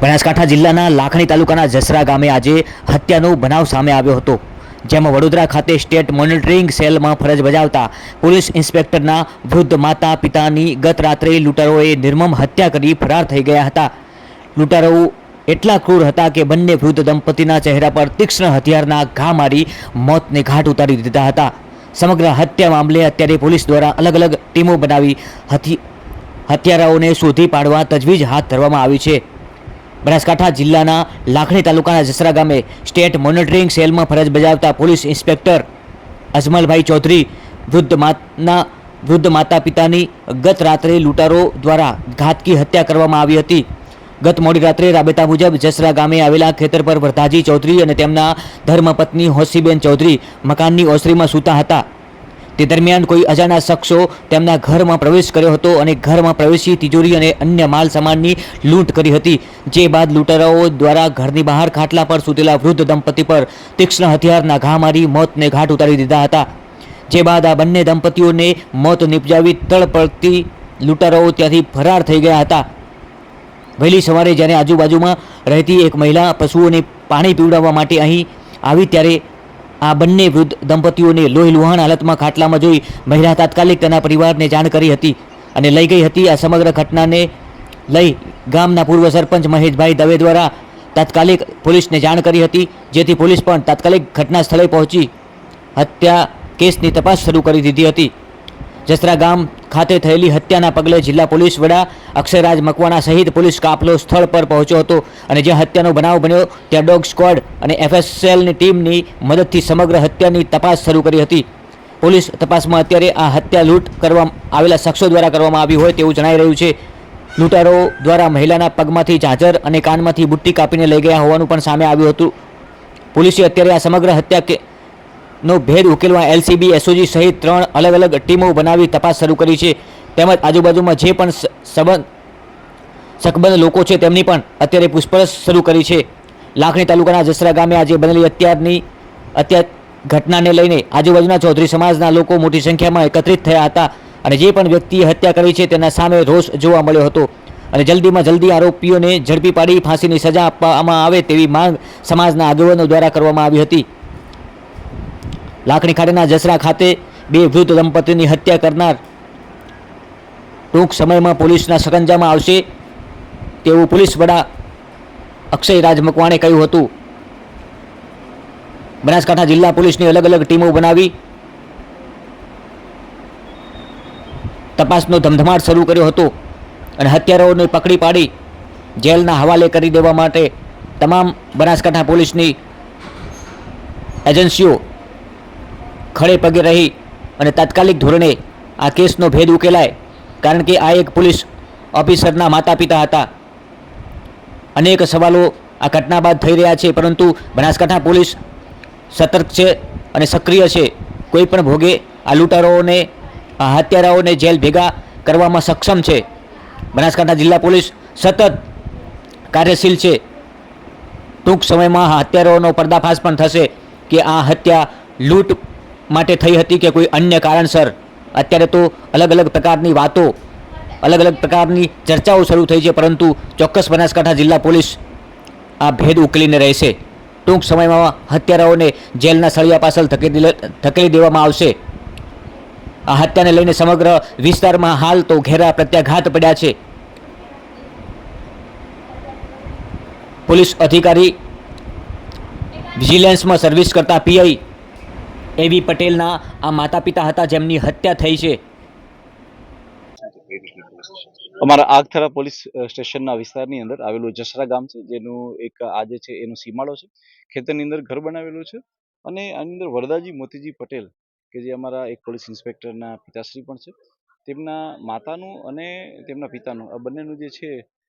બનાસકાંઠા જિલ્લાના લાખણી તાલુકાના જસરા ગામે આજે હત્યાનો બનાવ સામે આવ્યો હતો. જેમાં વડોદરા ખાતે સ્ટેટ મોનિટરિંગ સેલમાં ફરજ બજાવતા પોલીસ ઇન્સ્પેક્ટરના વૃદ્ધ માતા પિતાની ગત રાત્રે લૂંટારોએ નિર્મમ હત્યા કરી ફરાર થઈ ગયા હતા. લૂંટારો એટલા ક્રૂર હતા કે બંને વૃદ્ધ દંપતીના ચહેરા પર તીક્ષ્ણ હથિયારના ઘા મારી મોતને ઘાટ ઉતારી દીધા હતા. સમગ્ર હત્યા મામલે અત્યારે પોલીસ દ્વારા અલગ અલગ ટીમો બનાવી હથિયારાઓને શોધી પાડવા તજવીજ હાથ ધરવામાં આવી છે. બનાસકાંઠા જિલ્લાના લાખણી તાલુકાના જસરા ગામે સ્ટેટ મોનિટરિંગ સેલમાં ફરજ બજાવતા પોલીસ ઇન્સ્પેક્ટર અજમલભાઈ ચૌધરી વૃદ્ધ માતના વૃદ્ધ માતા પિતાની ગત રાત્રે લૂંટારો દ્વારા ઘાતકી હત્યા કરવામાં આવી હતી. ગત મોડી રાત્રે રાબેતા મુજબ જસરા ગામે આવેલા ખેતર પર વરધાજી ચૌધરી અને તેમના ધર્મપત્ની હોસીબેન ચૌધરી મકાનની ઓસરીમાં સૂતા હતા. તે દરમિયાન કોઈ અજાણા શખ્સો તેમના ઘરમાં પ્રવેશ કર્યો હતો અને ઘરમાં પ્રવેશી તિજોરી અને અન્ય માલ સામાનની લૂંટ કરી હતી. જે બાદ લૂંટારાઓ દ્વારા ઘરની બહાર ખાટલા પર સૂતેલા વૃદ્ધ દંપતી પર તીક્ષ્ણ હથિયારના ઘા મારી મોતને ઘાટ ઉતારી દીધા હતા. જે બાદ આ બંને દંપતીઓને મોત નિપજાવી તળપળતી લૂંટારાઓ ત્યાંથી ફરાર થઈ ગયા હતા. વહેલી સવારે જ્યારે આજુબાજુમાં રહેતી એક મહિલા પશુઓને પાણી પીવડાવવા માટે અહીં આવી, ત્યારે આ બંને વૃદ્ધ દંપતીઓને લોહી લુહાણ હાલતમાં ખાટલામાં જોઈ મહિલા તાત્કાલિક તેના પરિવારને જાણ કરી હતી અને લઈ ગઈ હતી આ સમગ્ર ઘટનાને લઈ ગામના પૂર્વ સરપંચ મહેશભાઈ દવે દ્વારા તાત્કાલિક પોલીસને જાણ કરી હતી, જેથી પોલીસ પણ તાત્કાલિક ઘટના સ્થળે પહોંચી હત્યા કેસની તપાસ શરૂ કરી દીધી હતી. જસરા ગામ ખાતે થયેલી હત્યાના પગલે જિલ્લા પોલીસ વડા અક્ષયરાજ મકવાણા સહિત પોલીસ કાફલો સ્થળ પર પહોંચ્યો હતો અને જ્યાં હત્યાનો બનાવ બન્યો, ત્યાં ડોગ સ્ક્વોડ અને એફએસએલની ટીમની મદદથી સમગ્ર હત્યાની તપાસ શરૂ કરી હતી. પોલીસ તપાસમાં અત્યારે આ હત્યા લૂંટ કરવા આવેલા શખ્સો દ્વારા કરવામાં આવી હોય તેવું જણાઈ રહ્યું છે. લૂંટારો દ્વારા મહિલાના પગમાંથી ઝાંઝર અને કાનમાંથી બુટ્ટી કાપીને લઈ ગયા હોવાનું પણ સામે આવ્યું હતું. પોલીસે અત્યારે આ સમગ્ર હત્યા કે નો ભેદ ઉકેલવા એલસીબી એસઓજી સહિત ત્રણ અલગ અલગ ટીમો બનાવી તપાસ શરૂ કરી છે. તેમજ આજુબાજુમાં જે પણ સંબંધ સકબંધ લોકો છે તેમની પણ અત્યારે પૂછપરછ શરૂ કરી છે. લાખણી તાલુકાના જસરા ગામે આજે બનેલી અત્યારની અત્યાર ઘટનાને લઈને આજુબાજુના ચૌધરી સમાજના લોકો મોટી સંખ્યામાં એકત્રિત થયા હતા અને જે પણ વ્યક્તિએ હત્યા કરી છે તેના સામે રોષ જોવા મળ્યો હતો. અને જલ્દીમાં જલ્દી આરોપીઓને ઝડપી પાડી, ફાંસીની સજા આપવામાં આવે તેવી માંગ સમાજના આગેવાનો દ્વારા કરવામાં આવી હતી. લાખણી ખાતેના જસરા ખાતે બે વૃદ્ધ દંપતીની હત્યા કરનાર ટૂંક સમયમાં પોલીસના સરંજામાં આવશે તેવું પોલીસ વડા અક્ષય રાજ મકવાણે કહ્યું હતું. બનાસકાંઠા જિલ્લા પોલીસની અલગ અલગ ટીમો બનાવી તપાસનો ધમધમાટ શરૂ કર્યો હતો અને હત્યારાઓને પકડી પાડી જેલના હવાલે કરી દેવા માટે તમામ બનાસકાંઠા પોલીસની એજન્સીઓ ખડે પગે રહી અને તાત્કાલિક ધોરણે આ કેસનો ભેદ ઉકેલાય, કારણ કે આ એક પોલીસ ઓફિસરના માતા પિતા હતા. અનેક સવાલો આ ઘટના બાદ થઈ રહ્યા છે, પરંતુ બનાસકાંઠા પોલીસ સતર્ક છે અને સક્રિય છે. કોઈ પણ ભોગે આ લૂંટારોને, આ હત્યારાઓને જેલ ભેગા કરવામાં સક્ષમ છે. બનાસકાંઠા જિલ્લા પોલીસ સતત કાર્યશીલ છે. ટૂંક સમયમાં હત્યારાઓનો પર્દાફાશ પણ થશે કે આ હત્યા લૂંટ માટે થઈ હતી કે કોઈ અન્ય કારણસર? અત્યારે તો અલગ અલગ પ્રકારની વાતો, અલગ અલગ પ્રકારની ચર્ચાઓ શરૂ થઈ છે, પરંતુ ચોક્કસ બનાસકાંઠા જિલ્લા પોલીસ આ ભેદ ઉકેલીને રહેશે. ટૂંક સમયમાં હત્યારાઓને જેલના સળિયા પાછળ ધકેલી ધકેલી દેવામાં આવશે. આ હત્યાને લઈને સમગ્ર વિસ્તારમાં હાલ તો ઘેરા પ્રત્યાઘાત પડ્યા છે. પોલીસ અધિકારી વિજિલન્સમાં સર્વિસ કરતા પીઆઈ એવી પટેલના આ માતા પિતા હતા જેમની હત્યા થઈ છે. અમારા આગથરા પોલીસ સ્ટેશનના વિસ્તારની અંદર આવેલું જસરા ગામ છે, જેનું એક આજે છે, એનો સીમાડો છે. ખેતરની અંદર ઘર બનાવેલું છે અને આની અંદર વરદાજી મોતીજી પટેલ, કે જે અમારા એક પોલીસ ઇન્સ્પેક્ટરના પિતાશ્રી પણ છે. તેમના માતાનું અને તેમના પિતાનું, આ બંનેનું જે છે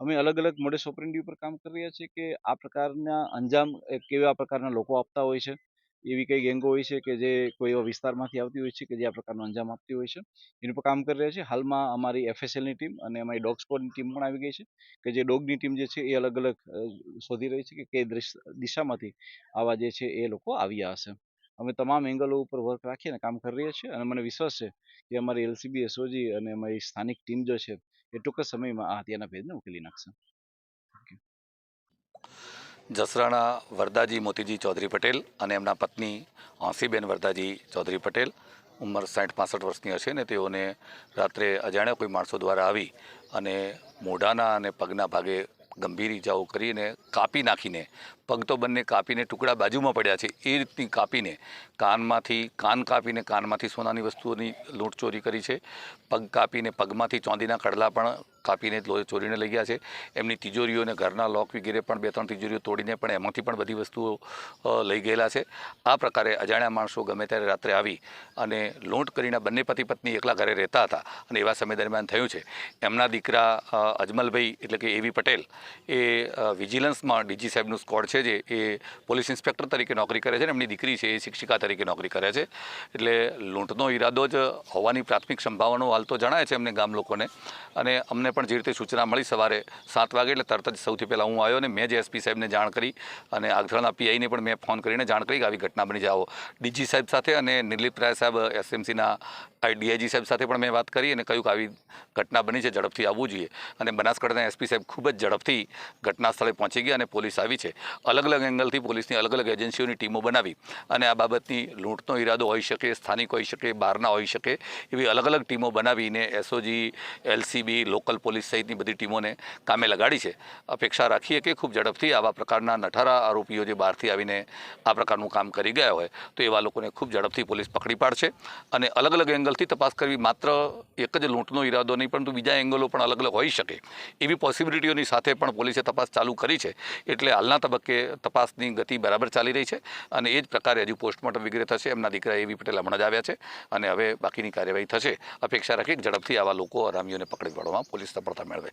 અમે અલગ અલગ મોડેસ ઓપરેન્ડી ઉપર કામ કરી રહ્યા છીએ કે આ પ્રકારના અંજામ કેવા પ્રકારના લોકો આપતા હોય છે? એવી કઈ ગેંગો હોય છે કે જે કોઈ એવા વિસ્તારમાંથી આવતી હોય છે કે જે આ પ્રકારનું અંજામ આપતી હોય છે? એની પર કામ કરી રહ્યા છે. હાલમાં અમારી એફએસએલની ટીમ અને અમારી ડોગ સ્કોડની ટીમ પણ આવી ગઈ છે કે જે ડોગની ટીમ જે છે એ અલગ અલગ શોધી રહી છે કે કઈ દિશામાંથી આવા જે છે એ લોકો આવ્યા હશે. અમે તમામ એંગલો ઉપર વર્ક રાખીને કામ કરી રહ્યા છીએ અને મને વિશ્વાસ છે કે અમારી એલસીબી એસઓજી અને અમારી સ્થાનિક ટીમ જે છે, એ ટૂંક સમયમાં આ હત્યાના ભેદને ઉકેલી નાખશે. જસરાણા વરદાજી મોતીજી ચૌધરી પટેલ અને એમના પત્ની હાંસીબેન વરદાજી ચૌધરી પટેલ ઉંમર સાઠ પાસઠ વર્ષની હશે ને તેઓને રાત્રે અજાણ્યા કોઈ માણસો દ્વારા આવી અને મોઢાના અને પગના ભાગે ગંભીર ઈજાઓ કરીને કાપી નાખીને પગ તો બંને કાપીને ટુકડા બાજુમાં પડ્યા છે. એ રીતની કાપીને કાનમાંથી, કાન કાપીને કાનમાંથી સોનાની વસ્તુઓની લૂંટ ચોરી કરી છે. પગ કાપીને પગમાંથી ચોંદીના કડલા પણ કાપીને ચોરીને લઈ ગયા છે. એમની તિજોરીઓને ઘરના લોક વગેરે પણ બે ત્રણ તિજોરીઓ તોડીને પણ એમાંથી પણ બધી વસ્તુઓ લઈ ગયેલા છે. આ પ્રકારે અજાણ્યા માણસો ગમે ત્યારે રાત્રે આવી અને લૂંટ કરીને બંને પતિ પત્ની એકલા ઘરે રહેતા હતા અને એવા સમય દરમિયાન થયું છે. એમના દીકરા અજમલભાઈ એટલે કે એવી પટેલ એ વિજિલન્સમાં ડીજી સાહેબનું સ્કોડ છે. જે એ પોલીસ ઇન્સ્પેક્ટર તરીકે નોકરી કરે છે અને એમની દીકરી છે એ શિક્ષિકા તરીકે નોકરી કરે છે. એટલે લૂંટનો ઈરાદો જ હોવાની પ્રાથમિક સંભાવનાઓ હાલ તો જણાય છે એમને ગામ લોકોને. અને અમને પણ જે રીતે સૂચના મળી સવારે સાત વાગે એટલે તરત જ સૌથી પહેલાં હું આવ્યો અને મેં જે એસપી સાહેબને જાણ કરી અને આગથળના પીઆઈને પણ મેં ફોન કરીને જાણ કરી કે આવી ઘટના બની જાઓ. ડીજી સાહેબ સાથે અને નિર્લિપ્ત રાય સાહેબ એસએમસીના ડીઆઈજી સાહેબ સાથે પણ મેં વાત કરી અને કહ્યું કે આવી ઘટના બની છે, ઝડપથી આવવું જોઈએ. અને બનાસકાંઠાના એસપી સાહેબ ખૂબ જ ઝડપથી ઘટના સ્થળે પહોંચી ગયા અને પોલીસ આવી છે. અલગ અલગ એંગલથી પોલીસની અલગ અલગ એજન્સીઓની ટીમો બનાવી અને આ બાબતની લૂંટનો ઈરાદો હોઈ શકે, સ્થાનિક હોઈ શકે, બહારના હોઈ શકે એવી અલગ અલગ ટીમો બનાવીને એસઓજી, એલસીબી, લોકલ પોલીસ સહિતની બધી ટીમોને કામે લગાડી છે. અપેક્ષા રાખીએ કે ખૂબ ઝડપથી આવા પ્રકારના નઠારા આરોપીઓ જે બહારથી આવીને આ પ્રકારનું કામ કરી ગયા હોય તો એવા લોકોને ખૂબ ઝડપથી પોલીસ પકડી પાડશે અને અલગ અલગ એંગલથી તપાસ કરવી માત્ર એક જ લૂંટનો ઈરાદો નહીં, પરંતુ બીજા એંગલો પણ અલગ અલગ હોઈ શકે. એવી પોસિબિલિટીઓની સાથે પણ પોલીસે તપાસ ચાલુ કરી છે. એટલે હાલના તબક્કે તપાસની ગતિ બરાબર ચાલી રહી છે અને એ જ પ્રકારે હજુ પોસ્ટમોર્ટમ વગેરે થશે. એમના દીકરા એવી પટેલ હમણાં જ આવ્યા છે અને હવે બાકીની કાર્યવાહી થશે. અપેક્ષા રાખી ઝડપથી આવા લોકો અરામીઓને પકડી પાડવામાં પોલીસ સફળતા મેળવે.